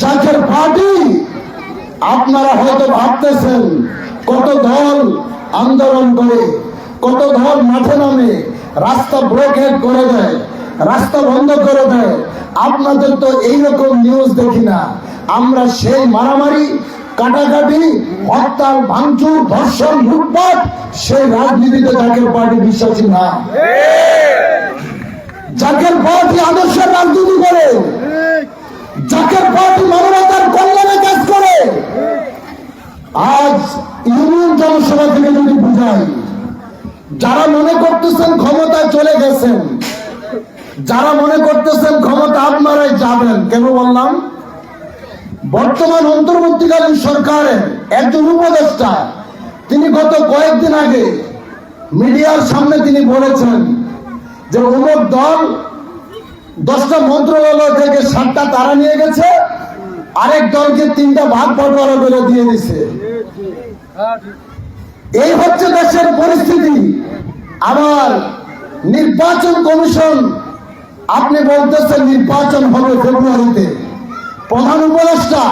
Zaker party আপনারা হয়তো ভাবতেছেন কত দল আন্দোলন করে কত দল মাঠে নামে রাস্তা ব্লকেট করে দেয় রাস্তা বন্ধ করে দেয়। আপনাদের তো এইরকম নিউজ দেখি না। আমরা সেই মারামারি কাটাকাটি হরতাল ভাঙচুর ধর্ষণ লুটপাট সেই রাজনীতিতে জাকের পার্টি বিশ্বাসী না। জাকের পার্টি আদর্শের রাজনীতি করে জাকের পার্টি মানবতার কল্যাণে কাজ করে। আজ ইউনিয়ন জনসভা থেকে যদি বুঝাই, যারা মনে করতেছেন ক্ষমতায় চলে গেছেন, যারা মনে করতেছেন ক্ষমতা আপনারাই যাবেন, কেন বললাম? বর্তমান অন্তর্বর্তীকালীন সরকারের একজন উপদেষ্টা, তিনি গত কয়েকদিন আগে মিডিয়ার সামনে তিনি বলেছেন যে অমুক দল দশটা মন্ত্রণালয় থেকে সাতটা তারা নিয়ে গেছে, আরেক দলকে তিনটা ভাগ বটোয়ারা করে দিয়ে দিছে। এই হচ্ছে দেশের পরিস্থিতি। আবার নির্বাচন কমিশন, আপনি বলতেছেন নির্বাচন হবে ফেব্রুয়ারিতে। প্রধান উপদেষ্টা,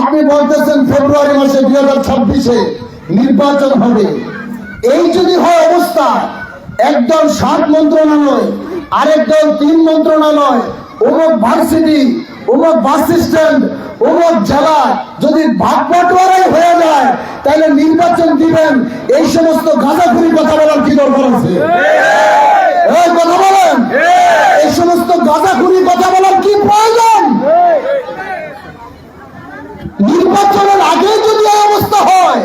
আপনি বলতেছেন ফেব্রুয়ারি মাসে দুই হাজার ছাব্বিশে নির্বাচন হবে। এই যদি হয় অবস্থা, একদল সাত মন্ত্রণালয় আরেক দল তিন মন্ত্রণালয় অমুক ভার্সিটি অমুক বাস স্ট্যান্ড অমুক জেলা যদি ভাগ বাটোয়ারাই হয়ে যায় তাহলে নির্বাচন দিবেন। এই সমস্ত গাঁজাখুরি কথা বলার কি দরকার আছে? এই! কথা বলেন? এই সমস্ত গাঁজাখুরি কথা বলার কি প্রয়োজন নির্বাচনের আগে যদি এই অবস্থা হয়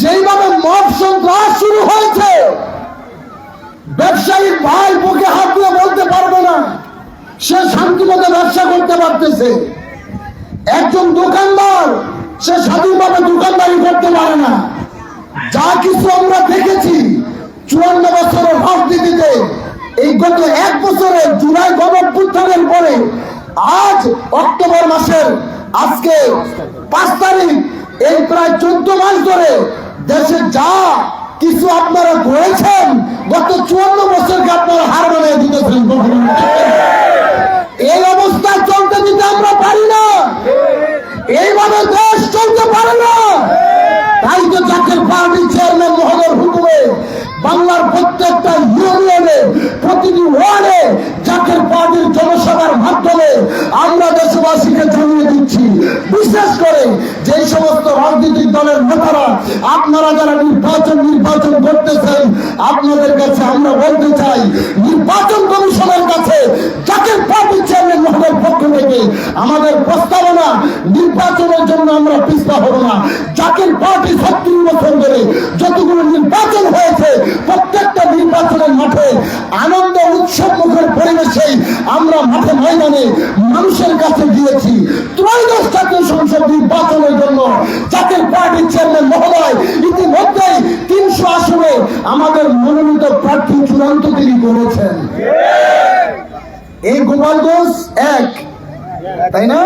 যেইভাবে মব সন্ত্রাস শুরু হয়েছে ব্যবসায়ী ভাই বুকে হাত দিয়ে বলতে পারবে না সে শান্তিমতো ব্যবসা করতে পারতেছে একজন দোকানদার সে স্বাধীনভাবে দোকানদারি করতে পারে না যা কিছু আমরা দেখেছি, চুয়ান্ন বছরের রাজনীতিতে এই গত এক বছরে জুলাই গণপুত্থানের পরে আজ অক্টোবর মাসের আজকে পাঁচ তারিখ, এই প্রায় চোদ্দ মাস ধরে দেশে যা কিছু আপনারা করেছেন, গত চুয়ান্ন বছরকে আপনারা হার বানিয়ে দিতেছেন এই অবস্থা চলতে দিতে আমরা পারি না। এইভাবে দেশ চলতে পারে না। জাতীয় পার্টি চেয়ারম্যান মহোদয় হুকুমে বাংলার প্রত্যেকটা ইউনিয়নে, প্রতিটি ওয়ার্ডে জাতীয় পার্টির জনসভার মাধ্যমে আমরা দেশবাসীকে জানিয়ে দিচ্ছি, বিশেষ করে যে সমস্ত রাজনৈতিক দলের নেতারা, আপনারা যারা নির্বাচন নির্বাচন করতেছেন আপনাদের কাছে আমরা বলতে চাই, নির্বাচন কমিশনের কাছে জাতীয় পার্টির চেয়ারম্যান মহোদয়ের পক্ষ থেকে আমাদের প্রস্তাবনা, নির্বাচনের জন্য আমরা পিস্তা হব না। জাতীয় পার্টি সত্তর বছর ধরে যতগুলো নির্বাচন হয়েছে, প্রত্যেকটা নির্বাচনের মাঠে আনন্দ উৎসব মুখের পরিবেশেই আমরা মাঠে ময়দানে মানুষের কাছে গিয়েছি। ত্রয়োদশ জাতীয় সংসদ নির্বাচনের জন্য জাতীয় পার্টির চেয়ারম্যান মহোদয় ইতিমধ্যেই তিনশো আসনে আমাদের মনোনীত প্রার্থী চূড়ান্ত তিনি করেছেন। এই গোপালগঞ্জ এক, তাই না?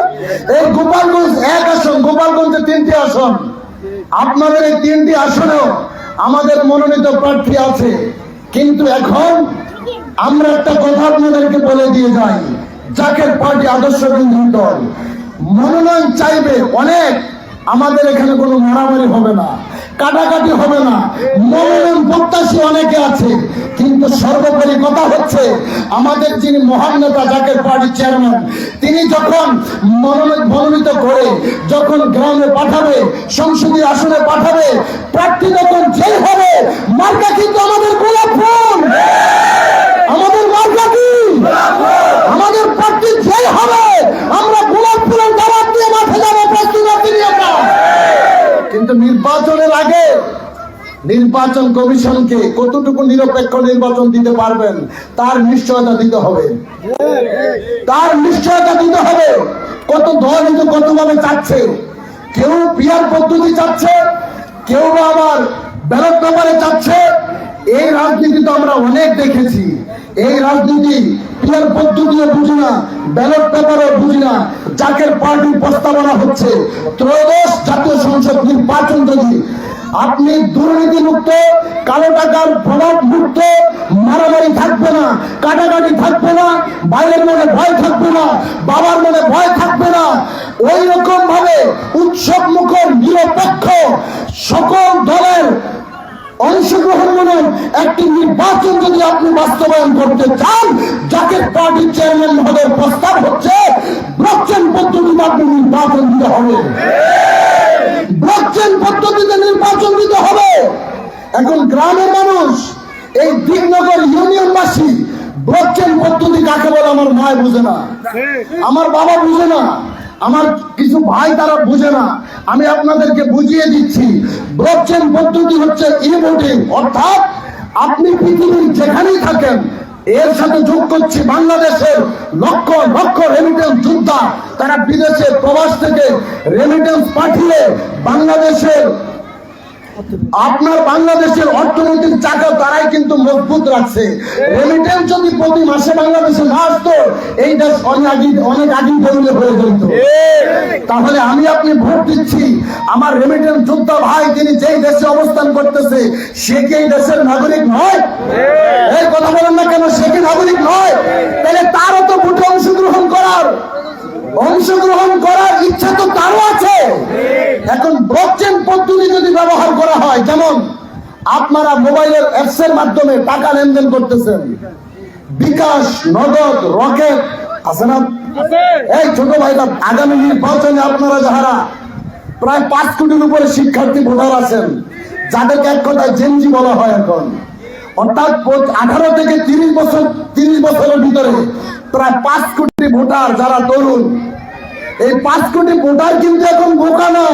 এই গোপালগঞ্জ এক আসন, গোপালগঞ্জে তিনটি আসন। আপনাদের এই তিনটি আসনেও আমাদের মনোনীত প্রার্থী আছে। কিন্তু এখন আমরা একটা কথা আপনাদেরকে বলে দিয়ে যাই। জাকের পার্টি আদর্শ কেন্দ্রীয় দল। মনোনয়ন চাইবে অনেক, আমাদের এখানে কোনো মারামারি হবে না। কাটাকাটি হবে না। মনোনয়ন প্রত্যাশী অনেকে আছে, কিন্তু সর্বোপরি কথা হচ্ছে, আমাদের যিনি মহান নেতা জাকের পার্টি চেয়ারম্যান, তিনি যখন মনোনীত করে, যখন গ্রামে পাঠাবে, সংসদীয় আসনে পাঠাবে, প্রার্থী যখন যেই হবে, মার্কা কিন্তু আমাদের গোলাপ ফুল আমাদের মার্কা কি? আমাদের প্রার্থী যেই হবে। আমরা গোলাপ ফুলের দাবাত দিয়ে মাঠে যাব প্রস্তুত আছি আমরা কিন্তু নির্বাচনের আগে নির্বাচন কমিশনকে কতটুকু নিরপেক্ষ নির্বাচন দিতে পারবেন, তার নিশ্চয়তা দিতে হবে। তার নিশ্চয়তা দিতে হবে। কত দল কিন্তু কতভাবে চাচ্ছে। কেউ পিয়ার পদ্ধতি চাচ্ছে, কেউ বা আবার ব্যালট পেপারে চাচ্ছে। এই রাজনীতি তো আমরা অনেক দেখেছি। এই রাজনীতি পিয়ার পদ্ধতিও বুঝি না ব্যালট পেপারও বুঝি না জাকের পার্টির প্রস্তাবনা হচ্ছে। ত্রয়োদশ জাতীয় সংসদ নির্বাচন যদি আপনি দুর্নীতি মুক্ত কালো টাকার প্রভাব মুক্ত, মারামারি থাকবে না, কাটাকাটি থাকবে না, বাইরের মনে ভয় থাকবে না, বাবার মনে ভয় থাকবে না ওই রকম ভাবে উৎসব মুখর নিরপেক্ষ সকল দলের অংশগ্রহণমূলক একটি নির্বাচন যদি আপনি বাস্তবায়ন করতে চান যাকে পার্টির চেয়ারম্যান মহোদয়ের প্রস্তাব হচ্ছে ব্লকচেন পদ্ধতিতে আপনি নির্বাচন দিতে হবে। ব্লকচেন পদ্ধতিতে নির্বাচন দিতে হবে। এখন গ্রামের মানুষ এই দিকনগর ইউনিয়নবাসী ব্লকচেন পদ্ধতি কাকে বলে আমার মায় বুঝে না। আমার বাবা বুঝে না। আমার কিছু ভাই তারা বুঝে না। আমি আপনাদেরকে বুঝিয়ে দিচ্ছি ব্লকচেন পদ্ধতি হচ্ছে ই অর্থাৎ আপনি পৃথিবীর যেখানেই থাকেন, এর সাথে যোগ করছি বাংলাদেশের লক্ষ লক্ষ রেমিটেন্স যোদ্ধা। তারা বিদেশে প্রবাস থেকে রেমিটেন্স পাঠিয়ে বাংলাদেশের আপনার বাংলাদেশের অর্থনৈতিক চাকা তারাই কিন্তু মজবুত রাখছে। রেমিটেন্স যদি প্রতি মাসে বাংলাদেশে না আসতো, এই দেশ অনেক আগে অনেক আগে তৈরি হয়ে যেত। তাহলে আমি আপনি ভোট দিচ্ছি। আমার রেমিটেন্স যোদ্ধা ভাই তিনি যেই দেশে অবস্থান করতেছে, সে কি এই দেশের নাগরিক নয়? এই কথা বলেন না কেন? সে কি নাগরিক নয়? তাহলে তারও তো ভোটে অংশগ্রহণ করার অংশগ্রহণ করার ইচ্ছা তো তারও আছে। এখন যদি হয়। যেমন, আপনারা মোবাইলের অ্যাপস এর মাধ্যমে টাকা লেনদেন করতেছেন। বিকাশ, নগদ, রকেট, আছে না? এই ছোট ভাইরা, আগামী দিন নির্বাচনে আপনারা যাহারা প্রায় পাঁচ কোটির উপরে শিক্ষার্থী ভোটার আছেন, যাদেরকে এক কথায় জেনজি বলা হয় এখন। অর্থাৎ আঠারো থেকে তিরিশ বছর তিরিশ বছরের ভিতরে প্রায় পাঁচ কোটি ভোটার যারা তরুণ, এই পাঁচ কোটি ভোটার কিন্তু এখন বোকা না।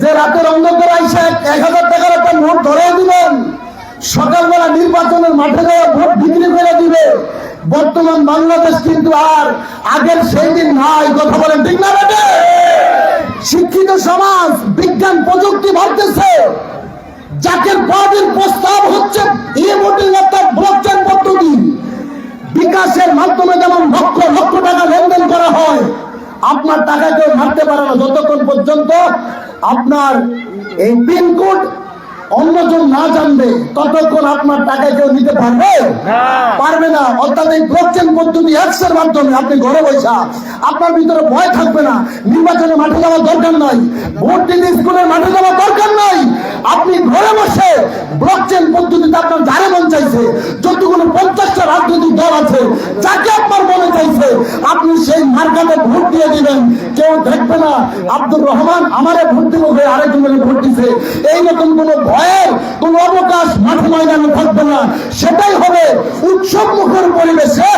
যে রাতের অন্ধকার আইসে এক হাজার টাকার একটা নোট ধরে দিবেন সকালবেলা নির্বাচনের মাঠে যাওয়া ভোট বিক্রি করে দিবে। বর্তমান বাংলাদেশ কিন্তু আর আগের সেই দিন নাই, কথা বলেন ঠিক না শিক্ষিত সমাজ, বিজ্ঞান, প্রযুক্তি ভাবতেছে জাকের পার্টির প্রস্তাব হচ্ছে ই ভোটিং অর্থাৎ ব্লকচেন পদ্ধতি। বিকাশের মাধ্যমে যেমন লক্ষ লক্ষ টাকা লেনদেন করা হয় আপনার টাকা কেউ মারতে পারে না। যতক্ষণ পর্যন্ত আপনার এই পিনকোড অন্যজন না জানবে ততক্ষণ আপনার টাকা কেউ নিতে পারবে? পারবে না। অর্থাৎ এই ব্লকচেন পদ্ধতি অ্যাপসের মাধ্যমে আপনি ঘরে বসা আপনার ভিতরে ভয় থাকবে না। নির্বাচনে মাঠে যাওয়ার দরকার নাই। ভোট দিতে স্কুলের মাঠে যাওয়ার দরকার নাই। আপনি ঘরে বসে ব্লকচেন পদ্ধতিতে আপনার যারে মন চাইছে। যতগুলো পঞ্চাশটা রাজনৈতিক দল আছে যাকে আপনার মনে চাইছে আপনি সেই মার্কাতে ভোট দিয়ে দিবেন। কেউ দেখবে না। আব্দুর রহমান আমারে ভোট দিব হয়ে আরেকজনের ভোট দিছে। এইরকম কোন ভয়ের কোন অবকাশ মাঠে ময়দানে থাকবে না। সেটাই হবে উৎসব মুখর পরিবেশে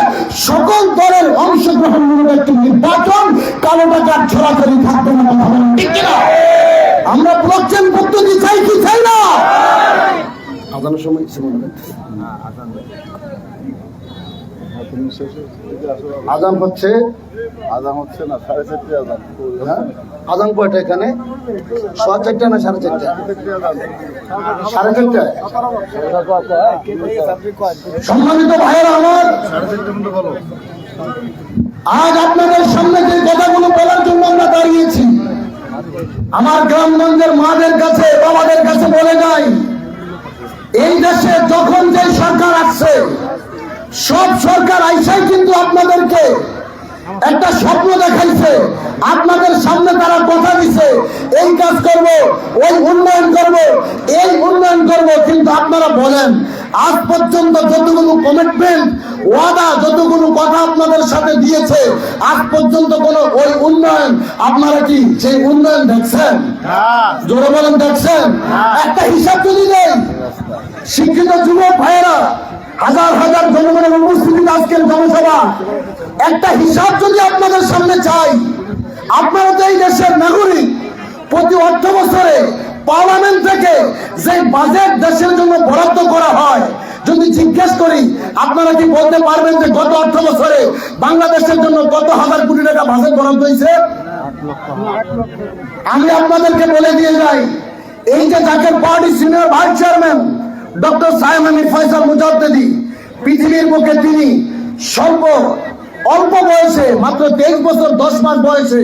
সকল দলের অংশগ্রহণমূলক একটি নির্বাচন। কালো টাকার ছড়াছড়ি থাকবে না? আমরা ব্লকচেন পদ্ধতি চাই কি চাই না? আজানের সময় আজান হচ্ছে? আজান হচ্ছে না সাড়ে চারটে আজান। হ্যাঁ? আজান কয়টা এখানে? সোয়া চারটা না সাড়ে চারটা? সাড়ে চারটা সম্মানিত ভাইয়েরা আমার আজ আপনাদের সামনে যে কথাগুলো বলার জন্য আমরা দাঁড়িয়েছি আমার গ্রামগঞ্জের মাদের সব সরকার আইসাই কিন্তু আপনাদেরকে একটা স্বপ্ন দেখাইছে। আপনাদের সামনে তারা কথা দিছে এই কাজ করব ওই উন্নয়ন করব এই উন্নয়ন করব কিন্তু আপনারা বলেন আজ পর্যন্ত যতগুলো কমিটমেন্ট ওয়াদা যতগুলো কথা আপনাদের সাথে দিয়েছে আজ পর্যন্ত কোনো ওই উন্নয়ন আপনারা কি সেই উন্নয়ন দেখছেন? জোরে বলেন দেখছেন? একটা হিসাব যদি দেয় শিক্ষিত যুবক ভাইয়েরা হাজার হাজার জনগণের উপস্থিতি আজকের জনসভা। একটা হিসাব যদি আপনাদের সামনে চাই, আপনারা তো এই দেশের নাগরিক, প্রতি অর্থ বছরে পার্লামেন্ট থেকে যে বাজেট দেশের জন্য বরাদ্দ করা হয়, যদি জিজ্ঞেস করি, আপনারা কি বলতে পারবেন যে গত অর্থ বছরে বাংলাদেশের জন্য কত হাজার কোটি টাকা বাজেট বরাদ্দ হয়েছে? আমি আপনাদেরকে বলে দিয়ে যাই, এই যে Zaker Party senior vice chairman doctor Saimani Faisal Mujaddedi, পৃথিবীর বুকে তিনি স্বল্প, অল্প বয়সে, মাত্র তেইশ বছর, দশ মাস বয়সে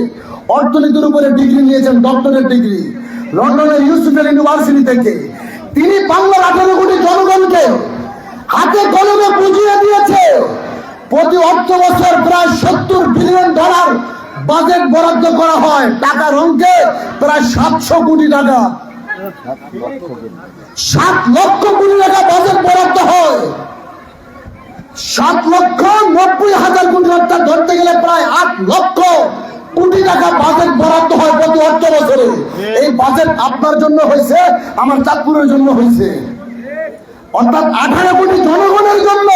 অর্থনীতির উপরে ডিগ্রি নিয়েছেন ডক্টরের ডিগ্রি, লন্ডনের ইউসুফের ইউনিভার্সিটি থেকে। তিনি বাংলার আঠারো কোটি জনগণকে হাতে কলমে বুঝিয়ে দিয়েছে, প্রতি অর্থ বছর প্রায় সত্তর বিলিয়ন ডলার বাজেট বরাদ্দ করা হয়। টাকার অঙ্কে প্রায় সাতশো কোটি টাকা। সাত লক্ষ কোটি টাকা বাজেট বরাদ্দ হয়। সাত লক্ষ নব্বই হাজার কোটি অর্থাৎ ধরতে গেলে প্রায় আট লক্ষ কোটি টাকা বাজেট বরাদ্দ হয় প্রতি অর্থ বছরে। এই বাজেট আপনার জন্য হয়েছে, আমার চাঁদপুরের জন্য হয়েছে। অর্থাৎ আঠারো কোটি জনগণের জন্য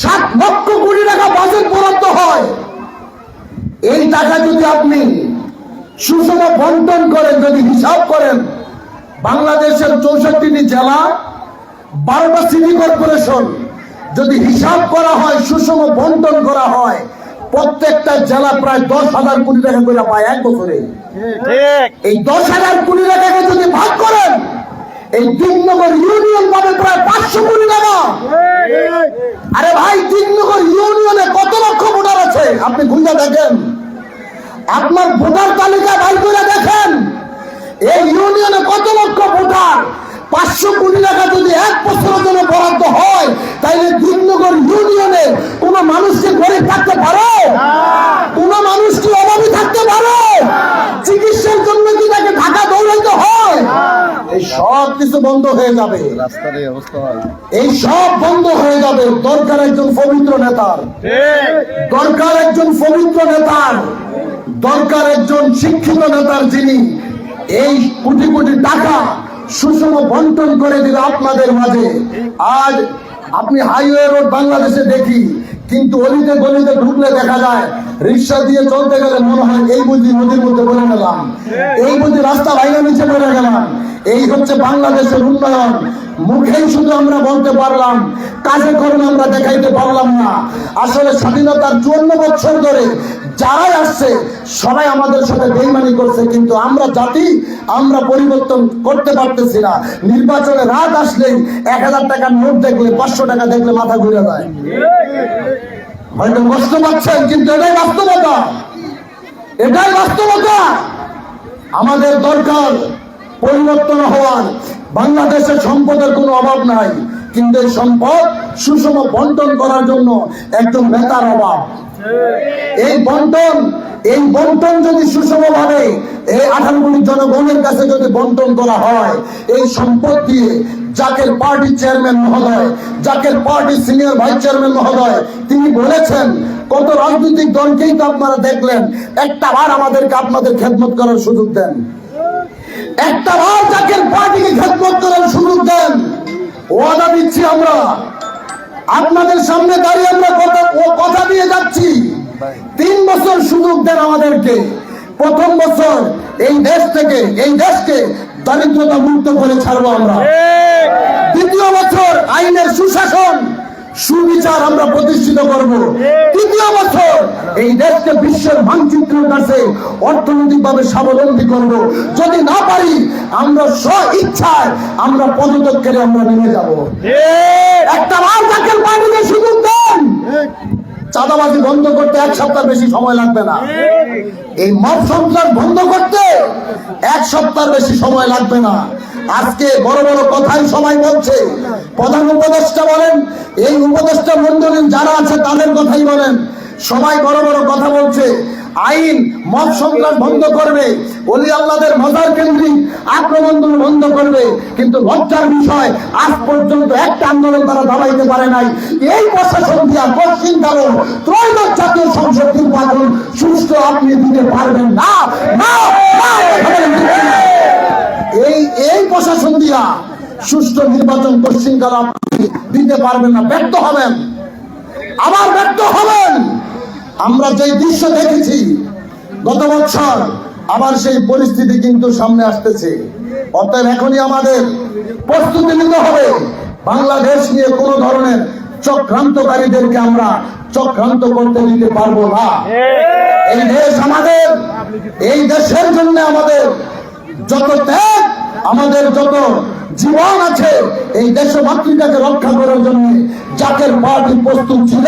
সাত লক্ষ কোটি টাকা বাজেট বরাদ্দ হয়। এই টাকা যদি আপনি সুষম বন্টন করেন, যদি হিসাব করেন বাংলাদেশের চৌষট্টিটি জেলা বারোটা সিটি কর্পোরেশন যদি হিসাব করা হয় সুষম বন্টন করা হয় প্রত্যেকটা জেলা প্রায় দশ হাজার কোটি টাকা করে পায় এক বছরে। এই দশ হাজার কোটি টাকাকে যদি ভাগ করেন এই দিননগর ইউনিয়ন পাবে প্রায় পাঁচশো কোটি টাকা। আরে ভাই দিননগর ইউনিয়নে কত লক্ষ ভোটার আছে? আপনি খুঁজে দেখেন। আপনার ভোটার তালিকা ভাই করে দেখেন। এই ইউনিয়নে কত লক্ষ ভোটার? পাঁচশো কোটি টাকা যদি এক বছরের জন্য বরাদ্দ হয় তাইলে দিননগর ইউনিয়নে কোন মানুষ কি গরিব থাকতে পারে? কোন মানুষ কি অভাবী থাকতে পারে? চিকিৎসার জন্য কি তাকে ঢাকা দৌড়াইতে হয় এই সব কিছু বন্ধ হয়ে যাবে। এই সব বন্ধ হয়ে যাবে। দরকার একজন পবিত্র নেতার। দরকার একজন পবিত্র নেতার। দরকার একজন শিক্ষিত নেতার যিনি এই কোটি কোটি টাকা সুষম বন্টন করে দিল আপনাদের মাঝে। আজ আপনি হাইওয়ে রোড বাংলাদেশে দেখি, কিন্তু অলিতে গলিতে ঢুকলে দেখা যায়, রিক্সা দিয়ে চলতে গেলে মনে হয় এই বুঝি নদীর মধ্যে বলে গেলাম এই বুঝি রাস্তা ভাইনা নিচে পড়ে গেলাম। এই হচ্ছে বাংলাদেশের উন্নয়ন। মুখেই শুধু আমরা বলতে পারলাম, কাজে কর্মে আমরা দেখাইতে পারলাম না। আসলে স্বাধীনতার চুয়ান্ন বছর ধরে যারাই আসছে, সবাই আমাদের সাথে বেইমানি করছে, কিন্তু আমরা জাতি, আমরা পরিবর্তন করতে পারতেছি না। নির্বাচনে রাত আসলেই এক হাজার টাকার নোট দেখলে, পাঁচশো টাকা দেখলে মাথা ঘুরে যায়। হয়তো কষ্ট পাচ্ছেন, কিন্তু এটাই বাস্তবতা। এটাই বাস্তবতা। আমাদের দরকার পরিবর্তন হওয়ার। বাংলাদেশের সম্পদের কোনো অভাব নাই, কিন্তু এই সম্পদ সুষম বন্টন করার জন্য একজন নেতার অভাব। এই বন্টন এই বন্টন যদি সুষম ভাবে এই আঠারো জনগণের কাছে যদি বন্টন করা হয়, এই সম্পদ দিয়ে জাকের পার্টি চেয়ারম্যান মহোদয়, Zaker Party senior vice chairman মহোদয়, তিনি বলেছেন, কত রাজনৈতিক দলকেই তো আপনারা দেখলেন, একটা বার আমাদেরকে আপনাদের খেদমত করার সুযোগ দেন। একটা বার জাকের পার্টিকে খেদমত করার সুযোগ দেন। ওয়াদা দিচ্ছি আমরা। আপনাদের সামনে দাঁড়িয়ে আমরা কথা ও কথা দিয়ে যাচ্ছি। তিন বছর সুযোগ দেন আমাদেরকে। প্রথম বছর এই দেশ থেকে এই দেশকে দারিদ্রতা মুক্ত করে ছাড়বো আমরা। দ্বিতীয় বছর আইনের সুশাসন সুবিচার আমরা প্রতিষ্ঠিত করব। তৃতীয় বছর এই দেশকে বিশ্বের মানচিত্রের কাছে অর্থনৈতিকভাবে স্বাবলম্বী করব। যদি না পারি, আমরা স্ব ইচ্ছায় আমরা পদত্যাগের আমরা নেমে যাব। একটা বার জাকের পার্টিকে সুযোগ দেন। চাঁদাবাজি বন্ধ করতে এক সপ্তাহ বেশি সময় লাগবে না। এই মদ সন্ত্রাস বন্ধ করতে এক সপ্তাহ বেশি সময় লাগবে না। আজকে বড় বড় কথাই সবাই বলছে প্রধান উপদেষ্টা বলেন এই উপদেষ্টা মন্ডলীর যারা আছে তাদের কথাই বলেন সবাই বড় বড় কথা বলছে আইন মদ সন্ত্রাস বন্ধ করবে অলি আল্লাদের মজার কেন্দ্রিক আক্রমণ বন্ধ করবে কিন্তু লজ্জার বিষয় আজ পর্যন্ত একটা আন্দোলন তারা দাবাইতে পারে নাই এই প্রশাসন দিয়া পশ্চিম কারণ ত্রয়োদশ জাতীয় সংসদ নির্বাচন সুস্থ আপনি দিতে পারবেন না, না, এই এই প্রশাসন দিয়া সুষ্ঠু নির্বাচন পশ্চিমকাল দিতে পারবেন না, ব্যর্থ হবেন। আবার ব্যর্থ হবেন। আমরা যে দৃশ্য দেখেছি, গত বছর আবার সেই পরিস্থিতি কিন্তু সামনে আসতেছে। অতএব এখনই আমাদের প্রস্তুতি নিতে হবে। বাংলাদেশ নিয়ে কোন ধরনের চক্রান্তকারীদেরকে আমরা চক্রান্ত করতে দিতে পারব না। এই দেশ আমাদের, এই দেশের জন্য আমাদের যত ত্যাগ, আমাদের যত জীবন আছে, এই দেশমাতৃকাকে রক্ষা করার জন্য জাকের পার্টি প্রস্তুত ছিল,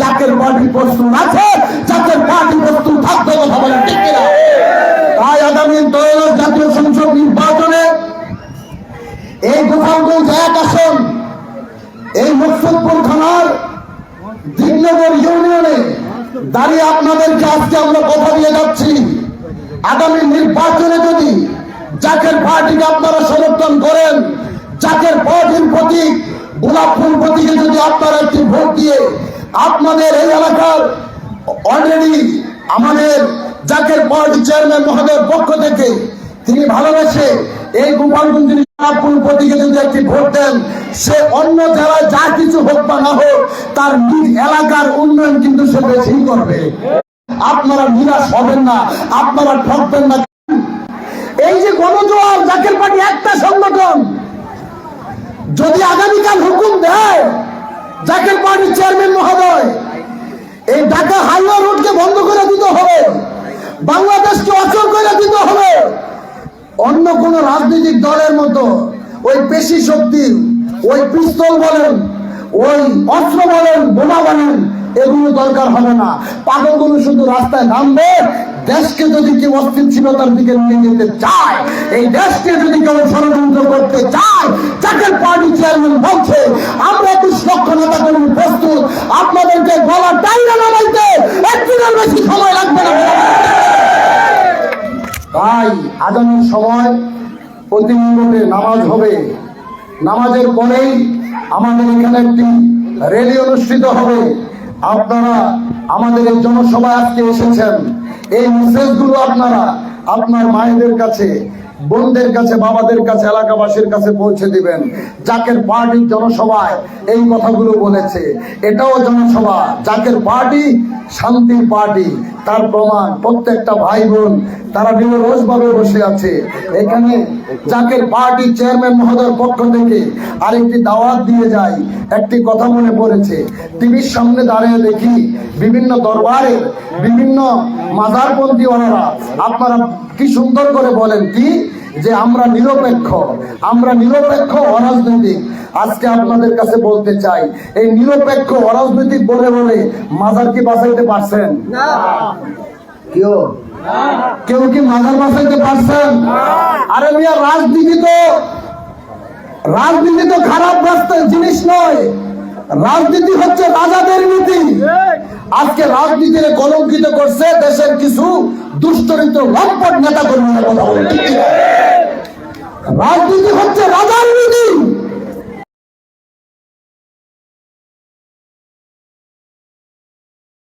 জাকের পার্টি প্রস্তুত আছে, জাকের পার্টি প্রস্তুত থাকতে কথা বলেন, ঠিক কিনা? তাই আগামী দল জাতীয় সংসদ নির্বাচনে এই গোপালগঞ্জ এক আসন, এই মকসুদপুর থানার দিগ্নগর ইউনিয়নে দাঁড়িয়ে আপনাদেরকে আজকে আমরা কথা দিয়ে যাচ্ছি। আগামী নির্বাচনে যদি জাকের পার্টিকে আপনারা সমর্থন করেন। জাকের পার্টির প্রতীক, গোলাপ ফুল যদি আপনারা একটি ভোট দিয়ে আপনাদের এই এলাকার অলরেডি আমাদের জাকের পার্টি চেয়ারম্যান মহোদয়ের পক্ষ থেকে তিনি ভালোবেসে এই গোপালগঞ্জ গোলাপপুর প্রতীকে যদি একটি ভোট দেন, সে অন্য জেলায় যা কিছু হোক বা না হোক, তার নিজ এলাকার উন্নয়ন কিন্তু সে বেশি করবে। আপনারা নিরাশ হবেন না, আপনারা ঠকবেন না। এই যে গণজোয়ার, জাকের পার্টি একটা সংগঠন। যদি আগামীকাল হুকুম দেয়, জাকের পার্টির চেয়ারম্যান মহোদয়, এই ঢাকা হাইওয়ে রোডকে বন্ধ করে দিতে হবে, বাংলাদেশকে অচল করে দিতে হবে, অন্য কোন রাজনৈতিক দলের মতো ওই পেশি শক্তি, ওই পিস্তল বলেন, ওই অস্ত্র বলেন, বোমা বলেন এগুলো দরকার হবে না। পাগলগুলো শুধু রাস্তায় নামবে, দেশকে যদি কেউ অস্থিতিশীলতার দিকে নিয়ে যেতে চায়, এই দেশকে যদি কেউ ষড়যন্ত্র করতে চায় চাকের পার্টি চেয়ারম্যান বলছে, আমরা একুশ লক্ষ নেতা কর্মী প্রস্তুত। আপনাদেরকে গলা টাইনা নামাইতে একদিনের বেশি সময় লাগবে না। তাই আগামী সময় প্রতি মিনিটে নামাজ হবে। নামাজের পরেই আমাদের এখানে একটি র্যালি অনুষ্ঠিত হবে। আপনারা আমাদের এই জনসভায় আজকে এসেছেন। এই মেসেজগুলো আপনারা আপনার মায়েদের কাছে বোনদের কাছে, বাবাদের কাছে, এলাকাবাসীর কাছে পৌঁছে দিবেন। জাকের পার্টির জনসভায় এই কথাগুলো বলেছে। এটাও জনসভা। জাকের পার্টি, শান্তির পার্টি। তার প্রমাণ, প্রত্যেকটা ভাই বোন তারা ভাবে বসে আছে। এখানে জাকের পার্টি চেয়ারম্যান মহোদয়ের পক্ষ থেকে আরেকটি দাওয়াত দিয়ে যায়। একটি কথা মনে পড়েছে। টিভির সামনে দাঁড়িয়ে দেখি বিভিন্ন দরবারে বিভিন্ন মাজারপন্থী ওনারা আপনারা কি সুন্দর করে বলেন কি? যে আমরা নিরপেক্ষ আমরা নিরপেক্ষ অরাজনৈতিক। আজকে আপনাদের কাছে বলতে চাই এই নিরপেক্ষ অরাজনৈতিক বলে বলে মাজার কি বাঁচাইতে পারছেন? কেউ? কেউ কি মাজার বাঁচাইতে পারছেন? আরে মিয়া রাজনীতি তো রাজনীতি তো খারাপ রাস্তার জিনিস নয়। রাজনীতি হচ্ছে রাজাদের নীতি। আজকে রাজনীতিতে কলঙ্কিত করছে দেশের কিছু দুষ্টরিত লম্পট নেতা কর্মীরা কথা বলে রাজনীতি হচ্ছে রাজার নীতি।